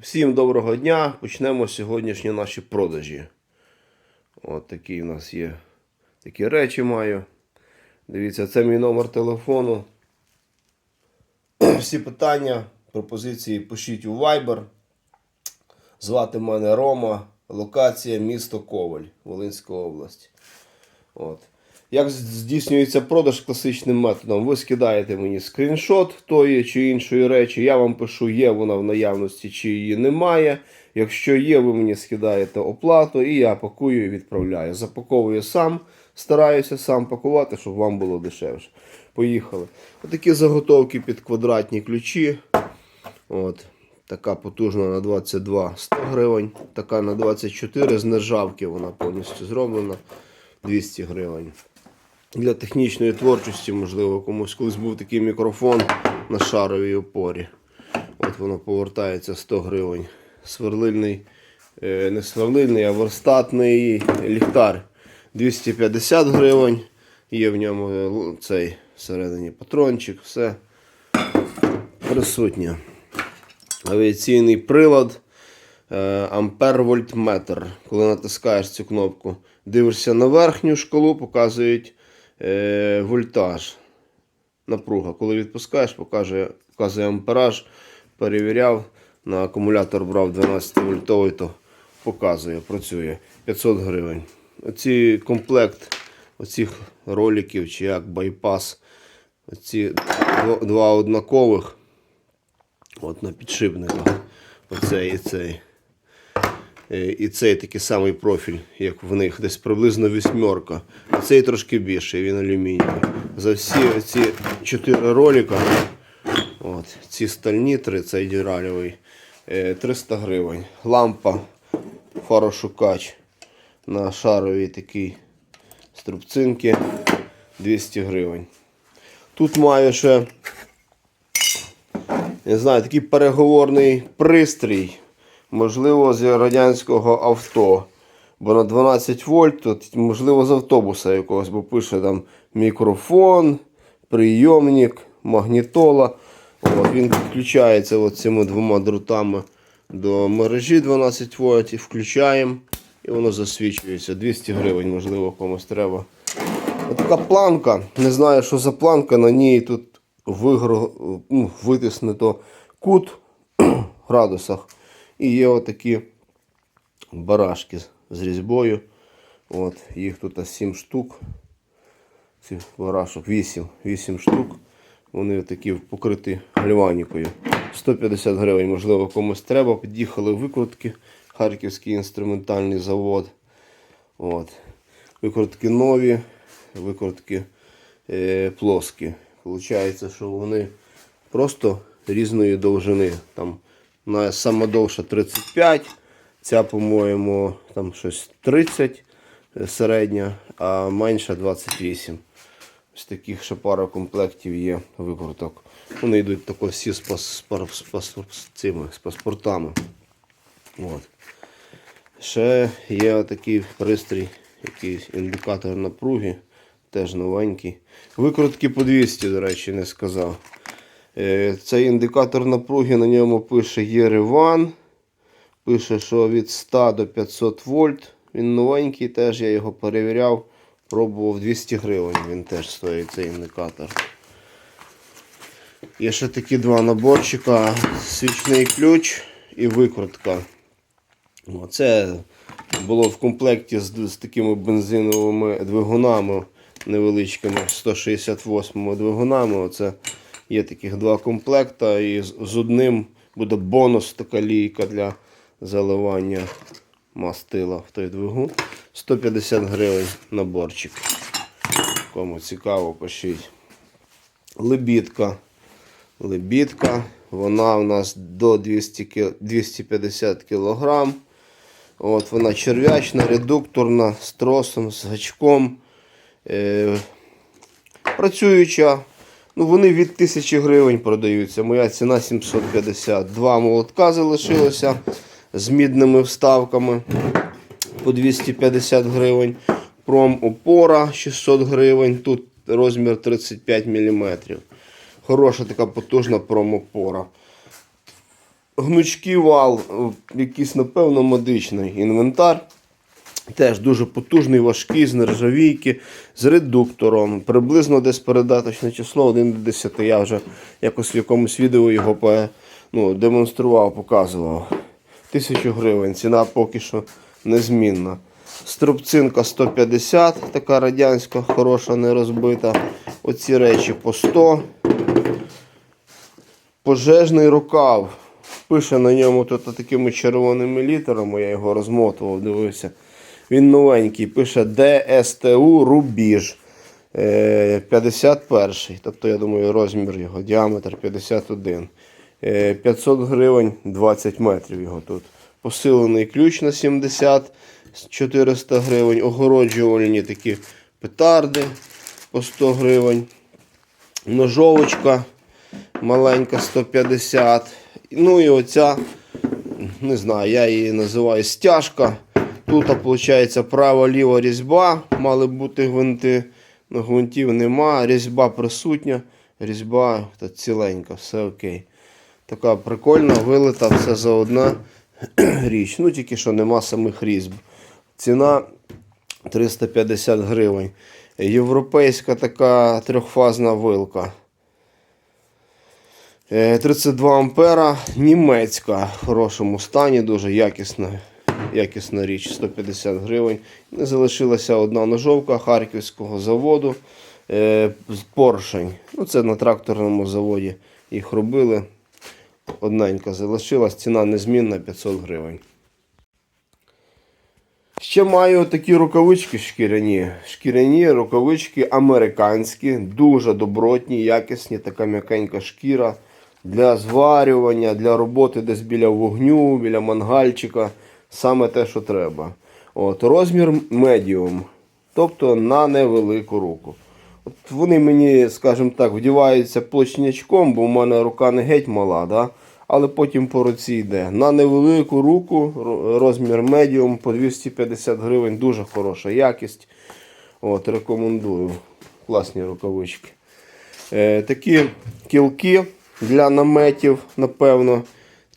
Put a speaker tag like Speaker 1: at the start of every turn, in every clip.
Speaker 1: Всім доброго дня. Почнемо сьогоднішні наші продажі. От такі у нас є такі речі маю. Дивіться, це мій номер телефону. Всі питання, пропозиції пишіть у Viber. Звати мене Рома, локація місто Коваль, Волинська область. От. Як здійснюється продаж класичним методом? Ви скидаєте мені скріншот тої чи іншої речі, я вам пишу, є вона в наявності чи її немає. Якщо є, ви мені скидаєте оплату і я пакую і відправляю. Запаковую сам, стараюся сам пакувати, щоб вам було дешевше. Поїхали. Отакі заготовки під квадратні ключі. От. Така потужна на 22 100 гривень, така на 24 з нержавки вона повністю зроблена 200 гривень. Для технічної творчості, можливо, комусь колись був такий мікрофон на шаровій опорі. От воно повертається 100 гривень. Сверлильний, е, не сверлильний, а верстатний ліхтар 250 гривень. Є в ньому е, цей всередині патрончик, все присутнє. Авіаційний прилад е, ампер вольтметр. Коли натискаєш цю кнопку, дивишся на верхню шкалу, показують е, вольтаж. Напруга. Коли відпускаєш, показує, показує ампераж. Перевіряв, на акумулятор брав 12 вольтовий, то показує, працює 500 гривень. Оці комплект оцих роликів чи як байпас. Оці два однакових. От на підшипниках. Оцей і цей. Е, І цей такий самий профіль, як в них, десь приблизно вісьмерка. Цей трошки більший, він алюмінієвий. За всі ці чотири ролика, от, ці стальні три, цей дюралевий, е, 300 гривень. Лампа, фарошукач на шаровій такій струбцинки 200 гривень. Тут маю ще не знаю, такий переговорний пристрій, можливо, з радянського авто. Бо на 12 вольт, тут, можливо, з автобуса якогось, бо пише там мікрофон, прийомник, магнітола. От, він підключається от цими двома дротами до мережі 12 вольт і включаємо. І воно засвічується. 200 гривень, можливо, комусь треба. Така планка, не знаю, що за планка, на ній тут вигро, ну, витиснуто кут в градусах. І є отакі барашки з- різьбою. От, їх тут 7 штук. Цих барашок 8, 8 штук. Вони такі покриті гальванікою. 150 гривень, можливо, комусь треба. Під'їхали викрутки. Харківський інструментальний завод. От. Викрутки нові, викрутки е, плоскі. Получається, що вони просто різної довжини. Там на сама довша 35, ця, по-моєму, там щось 30 е, середня, а менша 28. Ось таких ще пара комплектів є викруток. Вони йдуть тако всі з, пас, з, пас- з цими, з паспортами. От. Ще є такий пристрій, якийсь індикатор напруги, теж новенький. Викрутки по 200, до речі, не сказав. Е, Цей індикатор напруги на ньому пише Єреван. Пише, що від 100 до 500 вольт. Він новенький, теж я його перевіряв. Пробував 200 гривень, він теж стоїть цей індикатор. Є ще такі два наборчика: свічний ключ і викрутка. Це було в комплекті з, з такими бензиновими двигунами невеличкими 168 двигунами. Оце є таких два комплекта. І з, одним буде бонус така лійка для заливання мастила в той двигун. 150 гривень наборчик. Кому цікаво, пишіть. Лебідка. Лебідка. Вона у нас до 200, ки- 250 кг. От, вона черв'ячна, редукторна, з тросом, з гачком. Е, працююча. Ну, вони від 1000 гривень продаються. Моя ціна 750. Два молотка залишилося з мідними вставками по 250 гривень. Пром опора 600 гривень. Тут розмір 35 мм. Хороша така потужна промопора. гнучкий вал, е, якийсь, напевно, медичний інвентар. Теж дуже потужний, важкий, з нержавійки, з редуктором. Приблизно десь передаточне число 1 до 10. Я вже якось в якомусь відео його ну, демонстрував, показував. Тисячу гривень. Ціна поки що незмінна. Струбцинка 150, така радянська, хороша, не розбита. Оці речі по 100. Пожежний рукав. Пише на ньому тут такими червоними літерами, я його розмотував, дивився. Він новенький, пише ДСТУ Рубіж. Е, 51. Тобто, я думаю, розмір його, діаметр 51. Е, 500 гривень 20 метрів його тут. Посилений ключ на 70 400 гривень. Огороджувальні такі петарди по 100 гривень. Ножовочка маленька 150. Ну і оця, не знаю, я її називаю стяжка. Тут, виходить, права-ліва різьба, мали бути гвинти. Ну, гвинтів нема, різьба присутня, різьба ціленька, все окей. Така прикольна, вилита, все за одна річ. Ну, тільки що нема самих різьб. Ціна 350 гривень. Європейська така трьохфазна вилка. Е, 32 ампера, німецька в хорошому стані, дуже якісна, якісна річ, 150 гривень. Не залишилася одна ножовка харківського заводу. е, поршень. Ну, це на тракторному заводі їх робили. Одненька залишилась, ціна незмінна 500 гривень. Ще маю такі рукавички шкіряні. Шкіряні рукавички американські, дуже добротні, якісні, така м'якенька шкіра для зварювання, для роботи десь біля вогню, біля мангальчика. Саме те, що треба. От, розмір медіум, тобто на невелику руку. От вони мені, скажімо так, вдіваються плочнячком, бо в мене рука не геть мала, да? але потім по руці йде. На невелику руку розмір медіум по 250 гривень, дуже хороша якість. От, рекомендую. Класні рукавички. Е, такі кілки для наметів, напевно.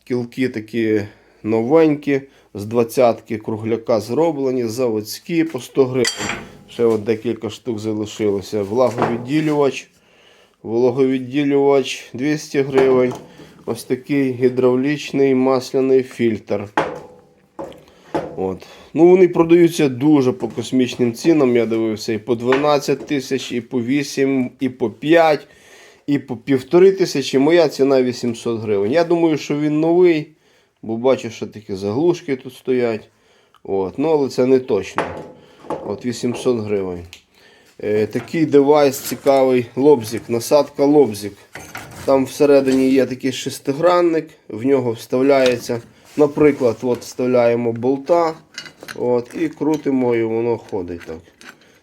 Speaker 1: Кілки такі новенькі, з 20-ки кругляка зроблені, заводські по 100 гривень. Ще от декілька штук залишилося. Влаговідділювач. Вологовідділювач 200 гривень. Ось такий гідравлічний масляний фільтр. От. Ну, вони продаються дуже по космічним цінам. Я дивився і по 12 тисяч, і по 8, і по 5, і по півтори тисячі. Моя ціна 800 гривень. Я думаю, що він новий, бо бачу, що такі заглушки тут стоять. От. Ну, але це не точно. От 800 гривень. Е, такий девайс цікавий лобзик, насадка лобзик. Там всередині є такий шестигранник, в нього вставляється, наприклад, от вставляємо болта от, і крутимо, і воно ходить так.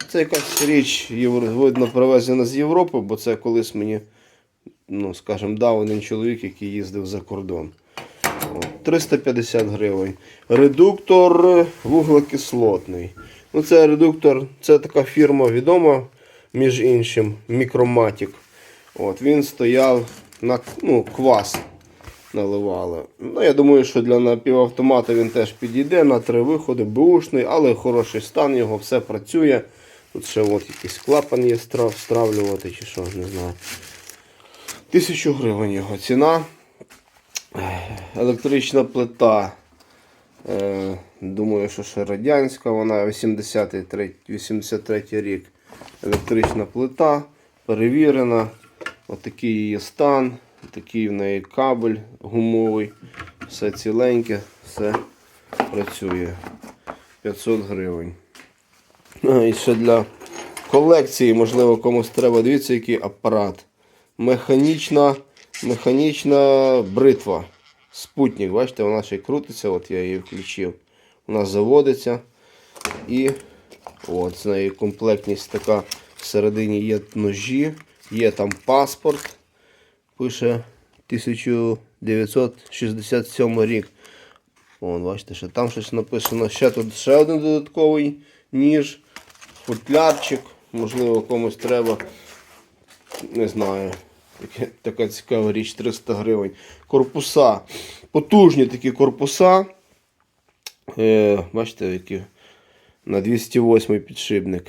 Speaker 1: Це якась річ, видно, привезена з Європи, бо це колись мені, ну, скажімо, дав чоловік, який їздив за кордон. От, 350 гривень. Редуктор вуглекислотний. Ну, це редуктор, це така фірма відома, між іншим, Мікроматік. От, він стояв на ну, квас наливали. Ну, я думаю, що для напівавтомата він теж підійде на три виходи, бушний, але хороший стан його, все працює. Тут ще от якийсь клапан є страв, стравлювати чи що, не знаю. Тисячу гривень його ціна. Електрична плита. Е, думаю, що ще радянська, вона 83, 83 рік. Електрична плита, перевірена. Отакий її стан, такий в неї кабель гумовий, все ціленьке, все працює. 500 гривень. І ще для колекції, можливо, комусь треба. Дивіться, який апарат. Механічна, механічна бритва. Спутник, бачите, вона ще крутиться, от я її включив. Вона заводиться. І от з нею комплектність така. Всередині є ножі, є там паспорт. Пише 1967 рік. Вон, бачите, що там щось написано. Ще тут ще один додатковий ніж, футлярчик, можливо, комусь треба. Не знаю. Така цікава річ, 300 гривень. Корпуса. Потужні такі корпуса. Е, бачите, які на 208 підшипник.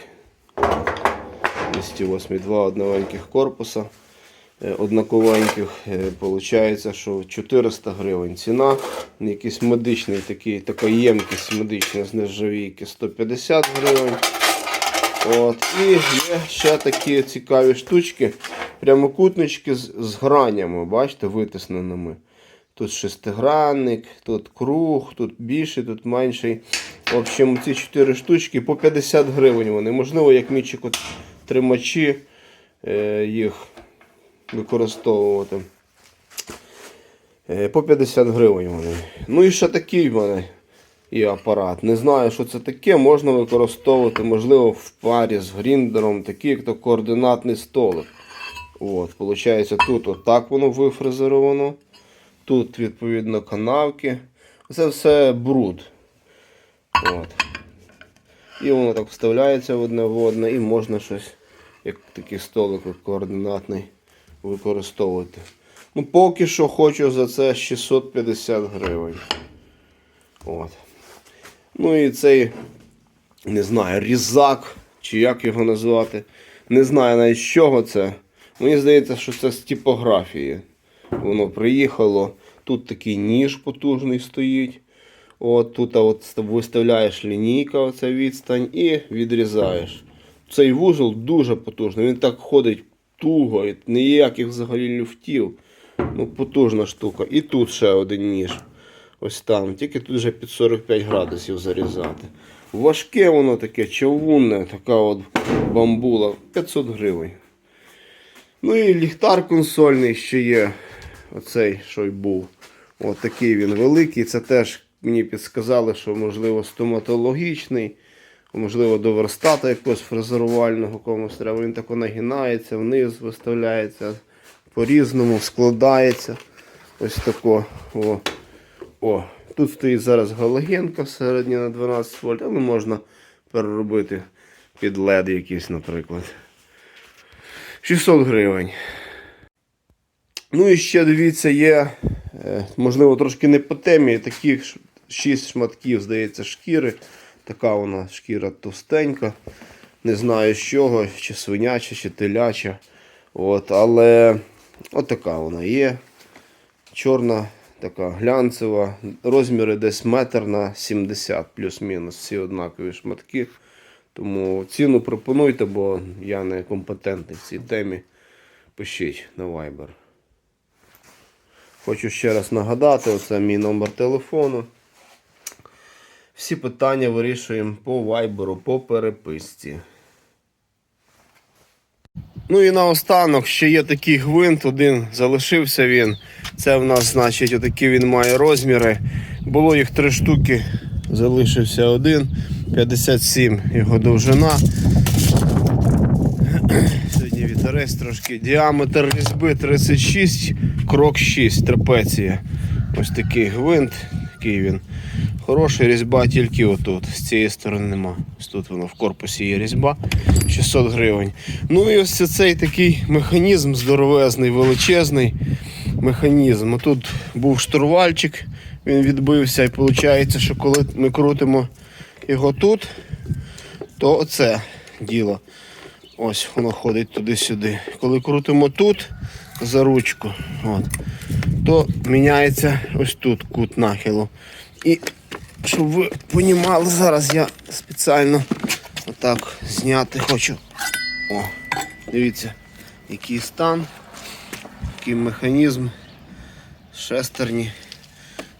Speaker 1: 208 два одновеньких корпуса. Е, Однаковеньких. Е, Получається, що 400 гривень ціна. Якийсь медичний такий, така ємкість медична з нержавійки 150 гривень. От. І є ще такі цікаві штучки. Прямокутнички з, з гранями, бачите, витисненими. Тут шестигранник, тут круг, тут більший, тут менший. В общем, ці чотири штучки по 50 гривень вони. Можливо, як мічик тримачі е, їх використовувати. Е, по 50 гривень вони. Ну і ще такий в мене і апарат. Не знаю, що це таке. Можна використовувати, можливо, в парі з гріндером, такий як то координатний столик. От, Получається, тут отак воно вифрезеровано. Тут, відповідно, канавки. Це все бруд. От. І воно так вставляється в одне в одне і можна щось, як такий столик координатний, використовувати. Ну, поки що хочу за це 650 гривень. От. Ну і цей, не знаю, різак, чи як його назвати. Не знаю навіть з чого це. Мені здається, що це з типографії. Воно приїхало. Тут такий ніж потужний стоїть. От тут от виставляєш лінійка, оця відстань, і відрізаєш. Цей вузол дуже потужний. Він так ходить туго, ніяких взагалі люфтів. Ну, потужна штука. І тут ще один ніж. Ось там. Тільки тут вже під 45 градусів зарізати. Важке воно таке, човунне, така от бамбула. 500 гривень. Ну і ліхтар консольний ще є. Оцей, що й був. От такий він великий. Це теж мені підсказали, що можливо стоматологічний, можливо, до верстата якогось фрезерувального комусь треба. Він тако нагинається, вниз виставляється, по-різному складається. Ось тако. О. О. Тут стоїть зараз галогенка середня на 12 вольт, але можна переробити під LED якийсь, наприклад. 600 гривень. Ну і ще дивіться, є, е, можливо, трошки не по темі, таких 6 шматків, здається, шкіри. Така вона шкіра товстенька. Не знаю з чого, чи свиняча, чи теляча. От, але от така вона є. Чорна, така глянцева. Розміри десь метр на 70 плюс-мінус. Всі однакові шматки. Тому ціну пропонуйте, бо я не компетентний в цій темі. Пишіть на Viber. Хочу ще раз нагадати, оце мій номер телефону. Всі питання вирішуємо по вайберу, по переписці. Ну і наостанок ще є такий гвинт, один залишився він. Це в нас, значить, отакі він має розміри. Було їх три штуки, залишився один. 57 його довжина. Сьогодні вітерець трошки. Діаметр різьби 36, крок 6, трапеція. Ось такий гвинт, такий він. Хороший різьба тільки отут. З цієї сторони нема. Ось тут воно в корпусі є різьба. 600 гривень. Ну і ось цей такий механізм здоровезний, величезний механізм. Тут був штурвальчик, він відбився, і виходить, що коли ми крутимо його тут, то оце діло. Ось воно ходить туди-сюди. Коли крутимо тут за ручку, от, то міняється ось тут кут нахилу. І щоб ви понімали, зараз я спеціально отак зняти хочу. О, дивіться, який стан, який механізм, шестерні,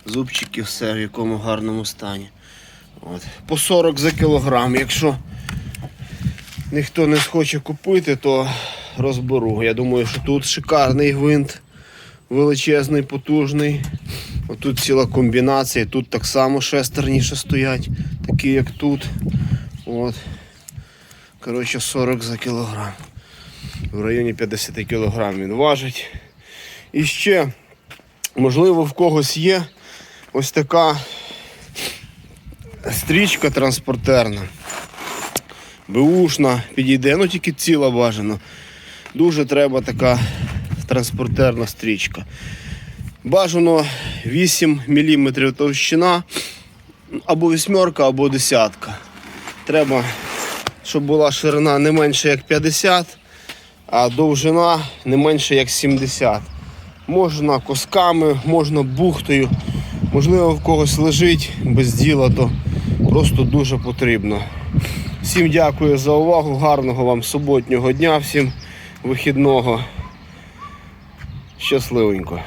Speaker 1: зубчики, все в якому гарному стані. От. По 40 за кілограм. Якщо ніхто не схоче купити, то розберу. Я думаю, що тут шикарний гвинт, величезний, потужний. Отут ціла комбінація, тут так само шестерні ще стоять, такі як тут. От. Коротше, 40 за кілограм. В районі 50 кілограм він важить. І ще, можливо, в когось є ось така стрічка транспортерна. Беушна підійде, ну тільки ціла бажано. Дуже треба така транспортерна стрічка. Бажано 8 мм товщина, або вісьмерка, або десятка. Треба, щоб була ширина не менше як 50, а довжина не менше як 70. Можна косками, можна бухтою. Можливо, в когось лежить без діла, то просто дуже потрібно. Всім дякую за увагу, гарного вам суботнього дня, всім вихідного. Щасливенько.